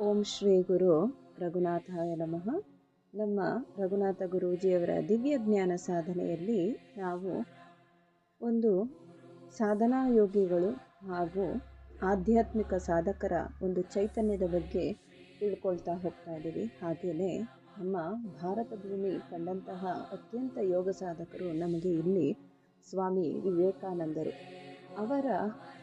ಓಂ ಶ್ರೀ ಗುರು ರಘುನಾಥಾಯ ನಮಃ. ನಮ್ಮ ರಘುನಾಥ ಗುರೂಜಿಯವರ ದಿವ್ಯ ಜ್ಞಾನ ಸಾಧನೆಯಲ್ಲಿ ನಾವು ಒಂದು ಸಾಧನಾ ಯೋಗಿಗಳು ಹಾಗೂ ಆಧ್ಯಾತ್ಮಿಕ ಸಾಧಕರ ಒಂದು ಚೈತನ್ಯದ ಬಗ್ಗೆ ತಿಳ್ಕೊಳ್ತಾ ಹೋಗ್ತಾ ಇದ್ದೀವಿ. ಹಾಗೆಯೇ ನಮ್ಮ ಭಾರತ ಭೂಮಿ ಕಂಡಂತಹ ಅತ್ಯಂತ ಯೋಗ ಸಾಧಕರು ನಮಗೆ ಇಲ್ಲಿ ಸ್ವಾಮಿ ವಿವೇಕಾನಂದರು. ಅವರ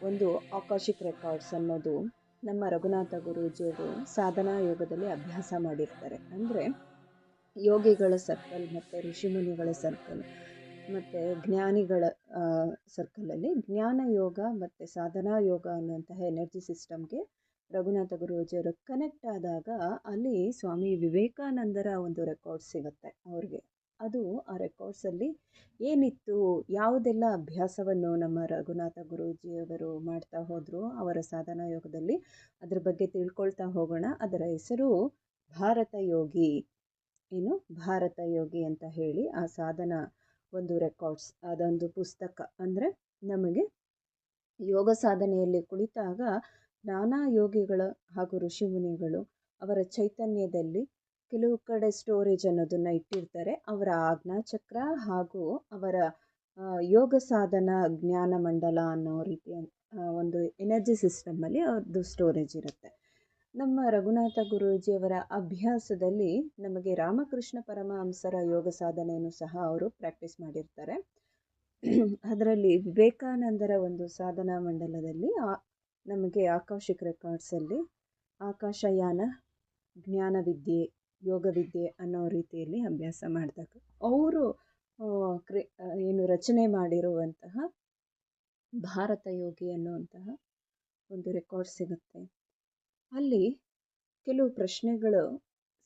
ಒಂದು ಆಕಾಶಿಕ್ ರೆಕಾರ್ಡ್ಸ್ ಅನ್ನೋದು ನಮ್ಮ ರಘುನಾಥ ಗುರೂಜಿಯವರು ಸಾಧನಾ ಯೋಗದಲ್ಲಿ ಅಭ್ಯಾಸ ಮಾಡಿರ್ತಾರೆ. ಅಂದರೆ ಯೋಗಿಗಳ ಸರ್ಕಲ್ ಮತ್ತು ಋಷಿಮುನಿಗಳ ಸರ್ಕಲ್ ಮತ್ತು ಜ್ಞಾನಿಗಳ ಸರ್ಕಲಲ್ಲಿ ಜ್ಞಾನ ಯೋಗ ಮತ್ತು ಸಾಧನಾ ಯೋಗ ಅನ್ನುವಂತಹ ಎನರ್ಜಿ ಸಿಸ್ಟಮ್ಗೆ ರಘುನಾಥ ಗುರೂಜಿಯವರು ಕನೆಕ್ಟ್ ಆದಾಗ ಅಲ್ಲಿ ಸ್ವಾಮಿ ವಿವೇಕಾನಂದರ ಒಂದು ರೆಕಾರ್ಡ್ ಸಿಗುತ್ತೆ ಅವ್ರಿಗೆ. ಅದು ಆ ರೆಕಾರ್ಡ್ಸಲ್ಲಿ ಏನಿತ್ತು, ಯಾವುದೆಲ್ಲ ಅಭ್ಯಾಸವನ್ನು ನಮ್ಮ ರಘುನಾಥ ಗುರೂಜಿಯವರು ಮಾಡ್ತಾ ಹೋದರು, ಅವರ ಸಾಧನಾ ಯೋಗದಲ್ಲಿ, ಅದರ ಬಗ್ಗೆ ತಿಳ್ಕೊಳ್ತಾ ಹೋಗೋಣ. ಅದರ ಹೆಸರು ಭಾರತ ಯೋಗಿ. ಏನು? ಭಾರತ ಯೋಗಿ ಅಂತ ಹೇಳಿ ಆ ಸಾಧನ ಒಂದು ರೆಕಾರ್ಡ್ಸ್ ಅದೊಂದು ಪುಸ್ತಕ. ಅಂದರೆ ನಮಗೆ ಯೋಗ ಸಾಧನೆಯಲ್ಲಿ ಕುಳಿತಾಗ ನಾನಾ ಯೋಗಿಗಳ ಹಾಗೂ ಋಷಿಮುನಿಗಳು ಅವರ ಚೈತನ್ಯದಲ್ಲಿ ಕೆಲವು ಕಡೆ ಸ್ಟೋರೇಜ್ ಅನ್ನೋದನ್ನು ಇಟ್ಟಿರ್ತಾರೆ. ಅವರ ಆಜ್ಞಾಚಕ್ರ ಹಾಗೂ ಅವರ ಯೋಗ ಸಾಧನ ಜ್ಞಾನ ಮಂಡಲ ಅನ್ನೋ ರೀತಿಯ ಒಂದು ಎನರ್ಜಿ ಸಿಸ್ಟಮಲ್ಲಿ ಅದು ಸ್ಟೋರೇಜ್ ಇರುತ್ತೆ. ನಮ್ಮ ರಘುನಾಥ ಗುರೂಜಿಯವರ ಅಭ್ಯಾಸದಲ್ಲಿ ನಮಗೆ ರಾಮಕೃಷ್ಣ ಪರಮಹಂಸರ ಯೋಗ ಸಾಧನೆಯನ್ನು ಸಹ ಅವರು ಪ್ರಾಕ್ಟೀಸ್ ಮಾಡಿರ್ತಾರೆ. ಅದರಲ್ಲಿ ವಿವೇಕಾನಂದರ ಒಂದು ಸಾಧನಾ ಮಂಡಲದಲ್ಲಿ ನಮಗೆ ಆಕಾಶಿಕ್ ರೆಕಾರ್ಡ್ಸಲ್ಲಿ ಆಕಾಶಯಾನ ಜ್ಞಾನವಿದ್ಯೆ ಯೋಗವಿದ್ಯೆ ಅನ್ನೋ ರೀತಿಯಲ್ಲಿ ಅಭ್ಯಾಸ ಮಾಡಿದಾಗ ಅವರು ಕ್ರಿ ಏನು ರಚನೆ ಮಾಡಿರುವಂತಹ ಭಾರತ ಯೋಗಿ ಅನ್ನುವಂತಹ ಒಂದು ರೆಕಾರ್ಡ್ ಸಿಗುತ್ತೆ. ಅಲ್ಲಿ ಕೆಲವು ಪ್ರಶ್ನೆಗಳು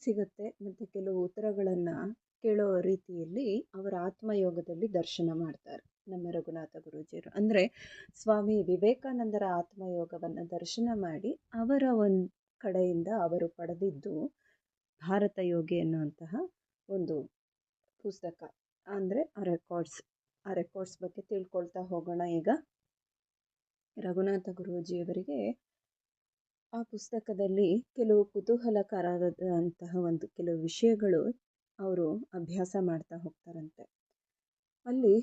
ಸಿಗುತ್ತೆ ಮತ್ತು ಕೆಲವು ಉತ್ತರಗಳನ್ನು ಕೇಳೋ ರೀತಿಯಲ್ಲಿ ಅವರ ಆತ್ಮಯೋಗದಲ್ಲಿ ದರ್ಶನ ಮಾಡ್ತಾರೆ ನಮ್ಮ ರಘುನಾಥ ಗುರೂಜಿಯವರು. ಅಂದರೆ ಸ್ವಾಮಿ ವಿವೇಕಾನಂದರ ಆತ್ಮಯೋಗವನ್ನು ದರ್ಶನ ಮಾಡಿ ಅವರ ಒಂದು ಕಡೆಯಿಂದ ಅವರು ಪಡೆದಿದ್ದು ಭಾರತ ಯೋಗಿ ಅನ್ನುವಂತಹ ಒಂದು ಪುಸ್ತಕ. ಅಂದರೆ ಆ ರೆಕಾರ್ಡ್ಸ್ ಆ ರೆಕಾರ್ಡ್ಸ್ ಬಗ್ಗೆ ತಿಳ್ಕೊಳ್ತಾ ಹೋಗೋಣ ಈಗ. ರಘುನಾಥ ಗುರೂಜಿಯವರಿಗೆ ಆ ಪುಸ್ತಕದಲ್ಲಿ ಕೆಲವು ಕುತೂಹಲಕರವಾದಂತಹ ಒಂದು ಕೆಲವು ವಿಷಯಗಳು ಅವರು ಅಭ್ಯಾಸ ಮಾಡ್ತಾ ಹೋಗ್ತಾರಂತೆ. ಅಲ್ಲಿ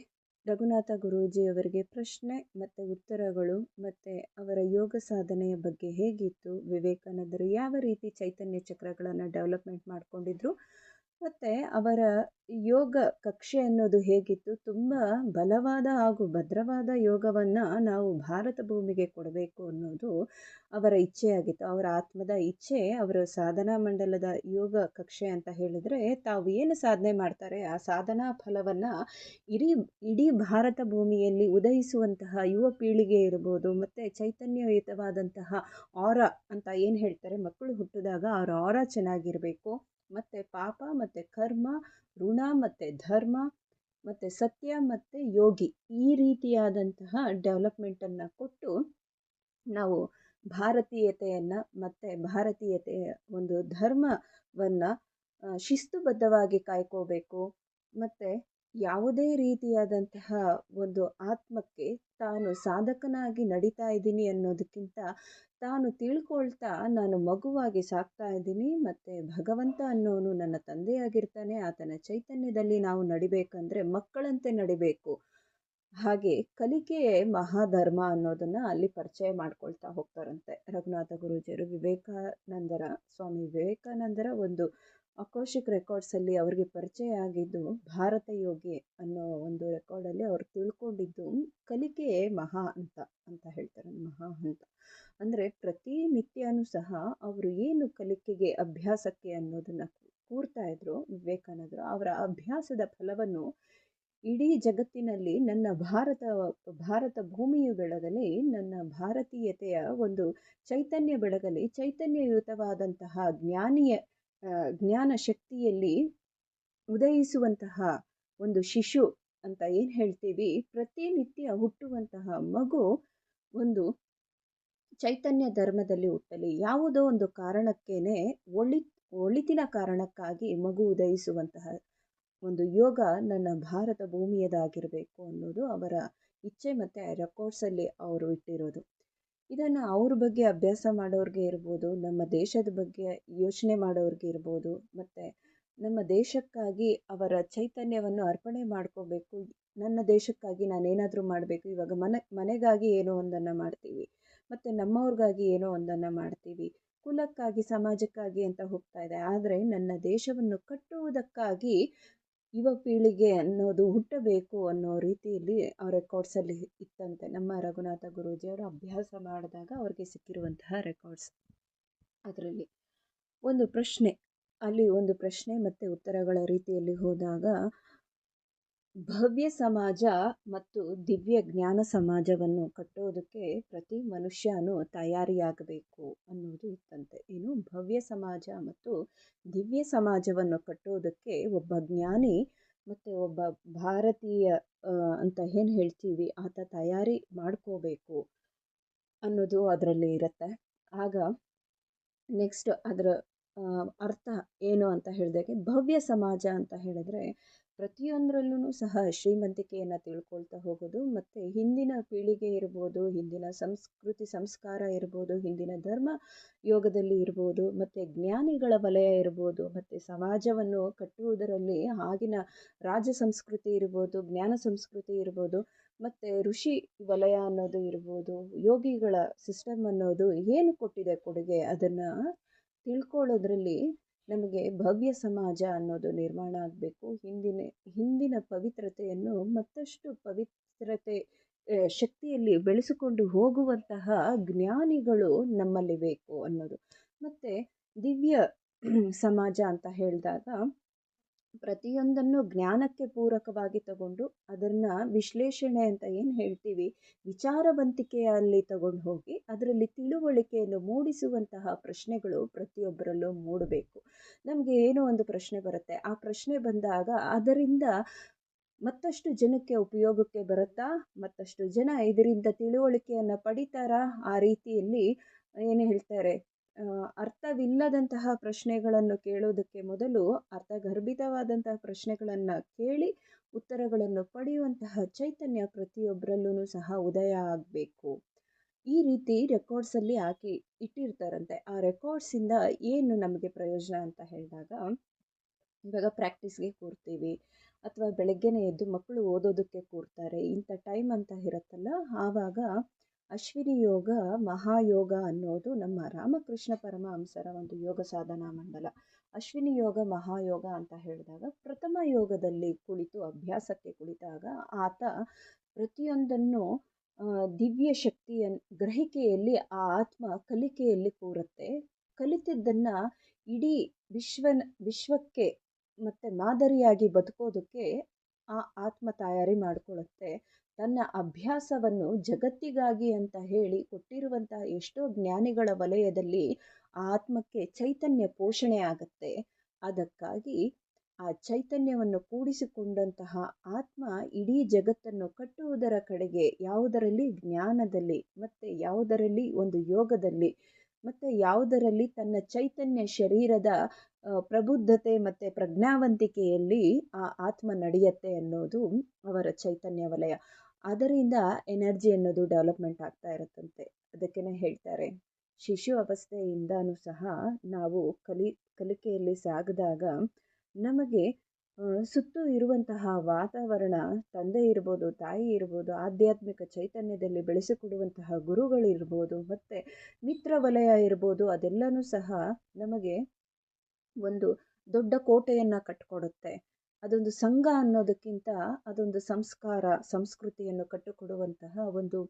ರಘುನಾಥ ಗುರೂಜಿಯವರಿಗೆ ಪ್ರಶ್ನೆ ಮತ್ತು ಉತ್ತರಗಳು ಮತ್ತು ಅವರ ಯೋಗ ಸಾಧನೆಯ ಬಗ್ಗೆ ಹೇಗಿತ್ತು, ವಿವೇಕಾನಂದರು ಯಾವ ರೀತಿ ಚೈತನ್ಯ ಚಕ್ರಗಳನ್ನು ಡೆವಲಪ್ಮೆಂಟ್ ಮಾಡ್ಕೊಂಡಿದ್ರು ಮತ್ತು ಅವರ ಯೋಗ ಕಕ್ಷೆ ಅನ್ನೋದು ಹೇಗಿತ್ತು? ತುಂಬ ಬಲವಾದ ಹಾಗೂ ಭದ್ರವಾದ ಯೋಗವನ್ನು ನಾವು ಭಾರತ ಭೂಮಿಗೆ ಕೊಡಬೇಕು ಅನ್ನೋದು ಅವರ ಇಚ್ಛೆಯಾಗಿತ್ತು. ಅವರ ಆತ್ಮದ ಇಚ್ಛೆ, ಅವರ ಸಾಧನಾ ಮಂಡಲದ ಯೋಗ ಕಕ್ಷೆ ಅಂತ ಹೇಳಿದರೆ ತಾವು ಏನು ಸಾಧನೆ ಮಾಡ್ತಾರೆ? ಆ ಸಾಧನಾ ಫಲವನ್ನು ಇಡೀ ಇಡೀ ಭಾರತ ಭೂಮಿಯಲ್ಲಿ ಉದಯಿಸುವಂತಹ ಯುವ ಪೀಳಿಗೆ ಇರ್ಬೋದು, ಮತ್ತು ಚೈತನ್ಯಯುತವಾದಂತಹ ಆರ ಅಂತ ಏನು ಹೇಳ್ತಾರೆ? ಮಕ್ಕಳು ಹುಟ್ಟಿದಾಗ ಅವರ ಆರ ಚೆನ್ನಾಗಿರಬೇಕು. ಮತ್ತು ಪಾಪ, ಮತ್ತು ಕರ್ಮ, ಋಣ, ಮತ್ತು ಧರ್ಮ, ಮತ್ತು ಸತ್ಯ, ಮತ್ತು ಯೋಗಿ ಈ ರೀತಿಯಾದಂತಹ ಡೆವಲಪ್ಮೆಂಟನ್ನು ಕೊಟ್ಟು ನಾವು ಭಾರತೀಯತೆಯನ್ನು ಮತ್ತು ಭಾರತೀಯತೆಯ ಒಂದು ಧರ್ಮವನ್ನು ಶಿಸ್ತುಬದ್ಧವಾಗಿ ಕಾಯ್ಕೋಬೇಕು. ಮತ್ತು ಯಾವುದೇ ರೀತಿಯಾದಂತಹ ಒಂದು ಆತ್ಮಕ್ಕೆ ತಾನು ಸಾಧಕನಾಗಿ ನಡೀತಾ ಇದ್ದೀನಿ ಅನ್ನೋದಕ್ಕಿಂತ ತಾನು ತಿಳ್ಕೊಳ್ತಾ ನಾನು ಮಗುವಾಗಿ ಸಾಕ್ತಾ ಇದ್ದೀನಿ ಮತ್ತು ಭಗವಂತ ಅನ್ನೋನು ನನ್ನ ತಂದೆಯಾಗಿರ್ತಾನೆ, ಆತನ ಚೈತನ್ಯದಲ್ಲಿ ನಾವು ನಡಿಬೇಕಂದ್ರೆ ಮಕ್ಕಳಂತೆ ನಡಿಬೇಕು. ಹಾಗೆ ಕಲಿಕೆಯೇ ಮಹಾಧರ್ಮ ಅನ್ನೋದನ್ನು ಅಲ್ಲಿ ಪರಿಚಯ ಮಾಡ್ಕೊಳ್ತಾ ಹೋಗ್ತಾರಂತೆ. ರಘುನಾಥ ಗುರೂಜಿಯವರು ವಿವೇಕಾನಂದರ, ಸ್ವಾಮಿ ವಿವೇಕಾನಂದರ ಒಂದು ಅಕೋಶಿಕ್ ರೆಕಾರ್ಡ್ಸಲ್ಲಿ ಅವರಿಗೆ ಪರಿಚಯ ಆಗಿದ್ದು ಭಾರತ ಯೋಗಿ ಅನ್ನೋ ಒಂದು ರೆಕಾರ್ಡಲ್ಲಿ ಅವರು ತಿಳ್ಕೊಂಡಿದ್ದು ಕಲಿಕೆಯೇ ಮಹಾ ಅಂತ ಅಂತ ಹೇಳ್ತಾರೆ, ಮಹಾ ಅಂತ. ಅಂದರೆ ಪ್ರತಿನಿತ್ಯನೂ ಸಹ ಅವರು ಏನು ಕಲಿಕೆಗೆ ಅಭ್ಯಾಸಕ್ಕೆ ಅನ್ನೋದನ್ನು ಕೂರ್ತಾ ಇದ್ರು ವಿವೇಕಾನಂದರು, ಅವರ ಅಭ್ಯಾಸದ ಫಲವನ್ನು ಇಡೀ ಜಗತ್ತಿನಲ್ಲಿ ನನ್ನ ಭಾರತ ಭಾರತ ಭೂಮಿಯು ಬೆಳಗಲಿ, ನನ್ನ ಭಾರತೀಯತೆಯ ಒಂದು ಚೈತನ್ಯ ಬೆಳಗಲಿ, ಚೈತನ್ಯಯುತವಾದಂತಹ ಜ್ಞಾನಿಯ ಜ್ಞಾನ ಶಕ್ತಿಯಲ್ಲಿ ಉದಯಿಸುವಂತಹ ಒಂದು ಶಿಶು ಅಂತ ಏನು ಹೇಳ್ತೀವಿ? ಪ್ರತಿನಿತ್ಯ ಹುಟ್ಟುವಂತಹ ಮಗು ಒಂದು ಚೈತನ್ಯ ಧರ್ಮದಲ್ಲಿ ಹುಟ್ಟಲಿ. ಯಾವುದೋ ಒಂದು ಕಾರಣಕ್ಕೇನೆ ಒಳಿ, ಒಳಿತಿನ ಕಾರಣಕ್ಕಾಗಿ ಮಗು ಉದಯಿಸುವಂತಹ ಒಂದು ಯೋಗ ನನ್ನ ಭಾರತ ಭೂಮಿಯದಾಗಿರಬೇಕು ಅನ್ನೋದು ಅವರ ಇಚ್ಛೆ ಮತ್ತು ರೆಕಾರ್ಡ್ಸಲ್ಲಿ ಅವರು ಇಟ್ಟಿರೋದು. ಇದನ್ನು ಅವ್ರ ಬಗ್ಗೆ ಅಭ್ಯಾಸ ಮಾಡೋರಿಗೆ ಇರ್ಬೋದು, ನಮ್ಮ ದೇಶದ ಬಗ್ಗೆ ಯೋಚನೆ ಮಾಡೋರಿಗೆ ಇರ್ಬೋದು, ಮತ್ತು ನಮ್ಮ ದೇಶಕ್ಕಾಗಿ ಅವರ ಚೈತನ್ಯವನ್ನು ಅರ್ಪಣೆ ಮಾಡ್ಕೋಬೇಕು, ನನ್ನ ದೇಶಕ್ಕಾಗಿ ನಾನೇನಾದರೂ ಮಾಡಬೇಕು, ಇವಾಗ ಮನೆ, ಮನೆಗಾಗಿ ಏನೋ ಒಂದನ್ನು ಮಾಡ್ತೀವಿ, ಮತ್ತು ನಮ್ಮವ್ರಿಗಾಗಿ ಏನೋ ಒಂದನ್ನು ಮಾಡ್ತೀವಿ, ಕುಲಕ್ಕಾಗಿ, ಸಮಾಜಕ್ಕಾಗಿ ಅಂತ ಹೋಗ್ತಾ ಇದೆ, ಆದರೆ ನನ್ನ ದೇಶವನ್ನು ಕಟ್ಟುವುದಕ್ಕಾಗಿ ಯುವ ಪೀಳಿಗೆ ಅನ್ನೋದು ಹುಟ್ಟಬೇಕು ಅನ್ನೋ ರೀತಿಯಲ್ಲಿ ಆ ರೆಕಾರ್ಡ್ಸಲ್ಲಿ ಇತ್ತಂತೆ. ನಮ್ಮ ರಘುನಾಥ ಗುರೂಜಿಯವರು ಅಭ್ಯಾಸ ಮಾಡಿದಾಗ ಅವ್ರಿಗೆ ಸಿಕ್ಕಿರುವಂತಹ ರೆಕಾರ್ಡ್ಸ್ ಅದರಲ್ಲಿ. ಒಂದು ಪ್ರಶ್ನೆ, ಅಲ್ಲಿ ಒಂದು ಪ್ರಶ್ನೆ ಮತ್ತು ಉತ್ತರಗಳ ರೀತಿಯಲ್ಲಿ ಹೋದಾಗ ಭವ್ಯ ಸಮಾಜ ಮತ್ತು ದಿವ್ಯ ಜ್ಞಾನ ಸಮಾಜವನ್ನು ಕಟ್ಟೋದಕ್ಕೆ ಪ್ರತಿ ಮನುಷ್ಯನೂ ತಯಾರಿಯಾಗಬೇಕು ಅನ್ನೋದು ಇತ್ತಂತೆ. ಏನು? ಭವ್ಯ ಸಮಾಜ ಮತ್ತು ದಿವ್ಯ ಸಮಾಜವನ್ನು ಕಟ್ಟೋದಕ್ಕೆ ಒಬ್ಬ ಜ್ಞಾನಿ ಮತ್ತು ಒಬ್ಬ ಭಾರತೀಯ ಅಂತ ಏನು ಹೇಳ್ತೀವಿ? ಆತ ತಯಾರಿ ಮಾಡ್ಕೋಬೇಕು ಅನ್ನೋದು ಅದರಲ್ಲಿ ಇರುತ್ತೆ. ಆಗ ನೆಕ್ಸ್ಟ್ ಅದರ ಅರ್ಥ ಏನು ಅಂತ ಹೇಳಿದಾಗೆ, ಭವ್ಯ ಸಮಾಜ ಅಂತ ಹೇಳಿದ್ರೆ ಪ್ರತಿಯೊಂದರಲ್ಲೂ ಸಹ ಶ್ರೀಮಂತಿಕೆಯನ್ನು ತಿಳ್ಕೊಳ್ತಾ ಹೋಗೋದು, ಮತ್ತು ಹಿಂದಿನ ಪೀಳಿಗೆ ಇರ್ಬೋದು, ಹಿಂದಿನ ಸಂಸ್ಕೃತಿ ಸಂಸ್ಕಾರ ಇರ್ಬೋದು, ಹಿಂದಿನ ಧರ್ಮ ಯೋಗದಲ್ಲಿ ಇರ್ಬೋದು, ಮತ್ತು ಜ್ಞಾನಿಗಳ ವಲಯ ಇರ್ಬೋದು, ಮತ್ತು ಸಮಾಜವನ್ನು ಕಟ್ಟುವುದರಲ್ಲಿ ಆಗಿನ ರಾಜ ಸಂಸ್ಕೃತಿ ಇರ್ಬೋದು, ಜ್ಞಾನ ಸಂಸ್ಕೃತಿ ಇರ್ಬೋದು, ಮತ್ತು ಋಷಿ ವಲಯ ಅನ್ನೋದು ಇರ್ಬೋದು, ಯೋಗಿಗಳ ಸಿಸ್ಟಮ್ ಅನ್ನೋದು ಏನು ಕೊಟ್ಟಿದೆ ಕೊಡುಗೆ ಅದನ್ನು ತಿಳ್ಕೊಳ್ಳೋದ್ರಲ್ಲಿ ನಮಗೆ ಭವ್ಯ ಸಮಾಜ ಅನ್ನೋದು ನಿರ್ಮಾಣ ಆಗಬೇಕು. ಹಿಂದಿನ ಹಿಂದಿನ ಪವಿತ್ರತೆಯನ್ನು ಮತ್ತಷ್ಟು ಪವಿತ್ರತೆ ಶಕ್ತಿಯಲ್ಲಿ ಬೆಳೆಸಿಕೊಂಡು ಹೋಗುವಂತಹ ಜ್ಞಾನಿಗಳು ನಮ್ಮಲ್ಲಿ ಬೇಕು ಅನ್ನೋದು. ಮತ್ತು ದಿವ್ಯ ಸಮಾಜ ಅಂತ ಹೇಳಿದಾಗ ಪ್ರತಿಯೊಂದನ್ನು ಜ್ಞಾನಕ್ಕೆ ಪೂರಕವಾಗಿ ತಗೊಂಡು ಅದನ್ನು ವಿಶ್ಲೇಷಣೆ ಅಂತ ಏನು ಹೇಳ್ತೀವಿ ವಿಚಾರವಂತಿಕೆಯಲ್ಲಿ ತಗೊಂಡು ಹೋಗಿ ಅದರಲ್ಲಿ ತಿಳುವಳಿಕೆಯನ್ನು ಮೂಡಿಸುವಂತಹ ಪ್ರಶ್ನೆಗಳು ಪ್ರತಿಯೊಬ್ಬರಲ್ಲೂ ಮೂಡಬೇಕು. ನಮಗೆ ಏನೋ ಒಂದು ಪ್ರಶ್ನೆ ಬರುತ್ತೆ, ಆ ಪ್ರಶ್ನೆ ಬಂದಾಗ ಅದರಿಂದ ಮತ್ತಷ್ಟು ಜನಕ್ಕೆ ಉಪಯೋಗಕ್ಕೆ ಬರುತ್ತಾ, ಮತ್ತಷ್ಟು ಜನ ಇದರಿಂದ ತಿಳುವಳಿಕೆಯನ್ನು ಪಡಿತಾರಾ, ಆ ರೀತಿಯಲ್ಲಿ ಏನು ಹೇಳ್ತಾರೆ ಅರ್ಥವಿಲ್ಲದಂತಹ ಪ್ರಶ್ನೆಗಳನ್ನು ಕೇಳೋದಕ್ಕೆ ಮೊದಲು ಅರ್ಥಗರ್ಭಿತವಾದಂತಹ ಪ್ರಶ್ನೆಗಳನ್ನು ಕೇಳಿ ಉತ್ತರಗಳನ್ನು ಪಡೆಯುವಂತಹ ಚೈತನ್ಯ ಪ್ರತಿಯೊಬ್ಬರಲ್ಲೂ ಸಹ ಉದಯ ಆಗಬೇಕು. ಈ ರೀತಿ ರೆಕಾರ್ಡ್ಸಲ್ಲಿ ಹಾಕಿ ಇಟ್ಟಿರ್ತಾರಂತೆ. ಆ ರೆಕಾರ್ಡ್ಸಿಂದ ಏನು ನಮಗೆ ಪ್ರಯೋಜನ ಅಂತ ಹೇಳಿದಾಗ, ಇವಾಗ ಪ್ರಾಕ್ಟೀಸ್ಗೆ ಕೂರ್ತೀವಿ, ಅಥವಾ ಬೆಳಗ್ಗೆನೇ ಎದ್ದು ಮಕ್ಕಳು ಓದೋದಕ್ಕೆ ಕೂರ್ತಾರೆ, ಇಂಥ ಟೈಮ್ ಅಂತ ಇರುತ್ತಲ್ಲ, ಆವಾಗ ಅಶ್ವಿನಿ ಯೋಗ, ಮಹಾಯೋಗ ಅನ್ನೋದು ನಮ್ಮ ರಾಮಕೃಷ್ಣ ಪರಮಹಂಸರ ಒಂದು ಯೋಗ ಸಾಧನಾ ಮಂಡಲ. ಅಶ್ವಿನಿ ಯೋಗ, ಮಹಾಯೋಗ ಅಂತ ಹೇಳಿದಾಗ ಪ್ರಥಮ ಯೋಗದಲ್ಲಿ ಕುಳಿತು, ಅಭ್ಯಾಸಕ್ಕೆ ಕುಳಿತಾಗ ಆತ ಪ್ರತಿಯೊಂದನ್ನು ದಿವ್ಯ ಶಕ್ತಿಯ ಗ್ರಹಿಕೆಯಲ್ಲಿ, ಆ ಆತ್ಮ ಕಲಿಕೆಯಲ್ಲಿ ಕೂರುತ್ತೆ. ಕಲಿತಿದ್ದನ್ನು ಇಡೀ ವಿಶ್ವನ, ವಿಶ್ವಕ್ಕೆ ಮತ್ತು ಮಾದರಿಯಾಗಿ ಬದುಕೋದಕ್ಕೆ ಆ ಆತ್ಮ ತಯಾರಿ ಮಾಡಿಕೊಳ್ಳುತ್ತೆ ತನ್ನ ಅಭ್ಯಾಸವನ್ನು ಜಗತ್ತಿಗಾಗಿ ಅಂತ ಹೇಳಿ ಕೊಟ್ಟಿರುವಂತಹ ಎಷ್ಟೋ ಜ್ಞಾನಿಗಳ ವಲಯದಲ್ಲಿ ಆತ್ಮಕ್ಕೆ ಚೈತನ್ಯ ಪೋಷಣೆ ಆಗತ್ತೆ. ಅದಕ್ಕಾಗಿ ಆ ಚೈತನ್ಯವನ್ನು ಕೂಡಿಸಿಕೊಂಡಂತಹ ಆತ್ಮ ಇಡೀ ಜಗತ್ತನ್ನು ಕಟ್ಟುವುದರ ಕಡೆಗೆ ಯಾವುದರಲ್ಲಿ ಜ್ಞಾನದಲ್ಲಿ ಮತ್ತು ಯಾವುದರಲ್ಲಿ ಒಂದು ಯೋಗದಲ್ಲಿ ಮತ್ತು ಯಾವುದರಲ್ಲಿ ತನ್ನ ಚೈತನ್ಯ ಶರೀರದ ಪ್ರಬುದ್ಧತೆ ಮತ್ತು ಪ್ರಜ್ಞಾವಂತಿಕೆಯಲ್ಲಿ ಆ ಆತ್ಮ ನಡೆಯುತ್ತೆ ಅನ್ನೋದು ಅವರ ಚೈತನ್ಯ ವಲಯ. ಅದರಿಂದ ಎನರ್ಜಿ ಅನ್ನೋದು ಡೆವಲಪ್ಮೆಂಟ್ ಆಗ್ತಾ ಇರುತ್ತಂತೆ. ಅದಕ್ಕೇ ಹೇಳ್ತಾರೆ, ಶಿಶು ಅವಸ್ಥೆಯಿಂದನೂ ಸಹ ನಾವು ಕಲಿ, ಕಲಿಕೆಯಲ್ಲಿ ಸಾಗಿದಾಗ ನಮಗೆ ಸುತ್ತು ಇರುವಂತಹ ವಾತಾವರಣ, ತಂದೆ ಇರ್ಬೋದು, ತಾಯಿ ಇರ್ಬೋದು, ಆಧ್ಯಾತ್ಮಿಕ ಚೈತನ್ಯದಲ್ಲಿ ಬೆಳೆಸಿಕೊಡುವಂತಹ ಗುರುಗಳಿರ್ಬೋದು, ಮತ್ತು ಮಿತ್ರ ವಲಯ ಇರ್ಬೋದು, ಅದೆಲ್ಲನೂ ಸಹ ನಮಗೆ ಒಂದು ದೊಡ್ಡ ಕೋಟೆಯನ್ನು ಕಟ್ಟಿಕೊಡುತ್ತೆ ಅದೊಂದು ಸಂಘ ಅನ್ನೋದಕ್ಕಿಂತ ಅದೊಂದು ಸಂಸ್ಕಾರ, ಸಂಸ್ಕೃತಿಯನ್ನು ಕಟ್ಟಿಕೊಡುವಂತಹ ಒಂದು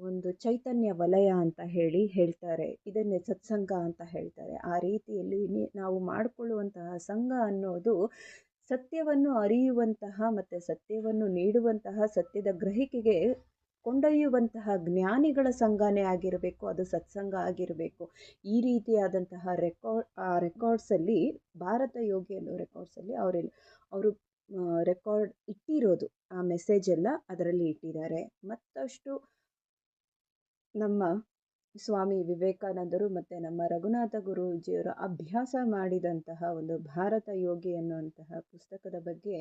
ಒಂದು ಚೈತನ್ಯ ವಲಯ ಅಂತ ಹೇಳಿ ಹೇಳ್ತಾರೆ. ಇದನ್ನೇ ಸತ್ಸಂಗ ಅಂತ ಹೇಳ್ತಾರೆ. ಆ ರೀತಿಯಲ್ಲಿ ನಾವು ಮಾಡಿಕೊಳ್ಳುವಂತಹ ಸಂಘ ಅನ್ನೋದು ಸತ್ಯವನ್ನು ಅರಿಯುವಂತಹ ಮತ್ತು ಸತ್ಯವನ್ನು ನೀಡುವಂತಹ ಸತ್ಯದ ಗ್ರಹಿಕೆಗೆ ಕೊಂಡೊಯ್ಯುವಂತಹ ಜ್ಞಾನಿಗಳ ಸಂಘನೇ ಆಗಿರಬೇಕು, ಅದು ಸತ್ಸಂಗ ಆಗಿರಬೇಕು. ಈ ರೀತಿಯಾದಂತಹ ರೆಕಾರ್ಡ್ ರೆಕಾರ್ಡ್ಸಲ್ಲಿ, ಭಾರತ ಯೋಗಿ ಅನ್ನೋ ರೆಕಾರ್ಡ್ಸಲ್ಲಿ ಅವರೆಲ್ಲ ಅವರು ರೆಕಾರ್ಡ್ ಇಟ್ಟಿರೋದು. ಆ ಮೆಸೇಜ್ ಎಲ್ಲ ಅದರಲ್ಲಿ ಇಟ್ಟಿದ್ದಾರೆ. ಮತ್ತಷ್ಟು ನಮ್ಮ ಸ್ವಾಮಿ ವಿವೇಕಾನಂದರು ಮತ್ತು ನಮ್ಮ ರಘುನಾಥ ಗುರೂಜಿಯವರು ಅಭ್ಯಾಸ ಮಾಡಿದಂತಹ ಒಂದು ಭಾರತ ಯೋಗಿ ಅನ್ನುವಂತಹ ಪುಸ್ತಕದ ಬಗ್ಗೆ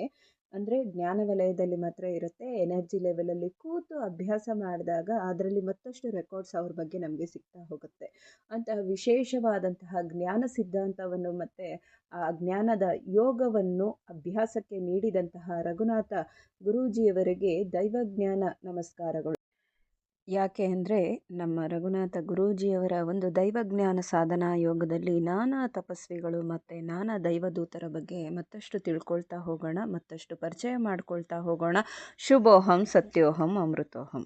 ಅಂದರೆ ಜ್ಞಾನ ವಲಯದಲ್ಲಿ ಮಾತ್ರ ಇರುತ್ತೆ. ಎನರ್ಜಿ ಲೆವೆಲಲ್ಲಿ ಕೂತು ಅಭ್ಯಾಸ ಮಾಡಿದಾಗ ಅದರಲ್ಲಿ ಮತ್ತಷ್ಟು ರೆಕಾರ್ಡ್ಸ್ ಅವ್ರ ಬಗ್ಗೆ ನಮಗೆ ಸಿಗ್ತಾ ಹೋಗುತ್ತೆ. ಅಂತಹ ವಿಶೇಷವಾದಂತಹ ಜ್ಞಾನ ಸಿದ್ಧಾಂತವನ್ನು ಮತ್ತು ಆ ಜ್ಞಾನದ ಯೋಗವನ್ನು ಅಭ್ಯಾಸಕ್ಕೆ ನೀಡಿದಂತಹ ರಘುನಾಥ ಗುರೂಜಿಯವರಿಗೆ ದೈವಜ್ಞಾನ ನಮಸ್ಕಾರಗಳು. ಯಾಕೆ ಅಂದರೆ ನಮ್ಮ ರಘುನಾಥ ಗುರೂಜಿಯವರ ಒಂದು ದೈವಜ್ಞಾನ ಸಾಧನಾ ಯೋಗದಲ್ಲಿ ನಾನಾ ತಪಸ್ವಿಗಳು ಮತ್ತು ನಾನಾ ದೈವದೂತರ ಬಗ್ಗೆ ಮತ್ತಷ್ಟು ತಿಳ್ಕೊಳ್ತಾ ಹೋಗೋಣ, ಮತ್ತಷ್ಟು ಪರಿಚಯ ಮಾಡ್ಕೊಳ್ತಾ ಹೋಗೋಣ. ಶುಭೋಹಂ, ಸತ್ಯೋಹಂ, ಅಮೃತೋಹಂ.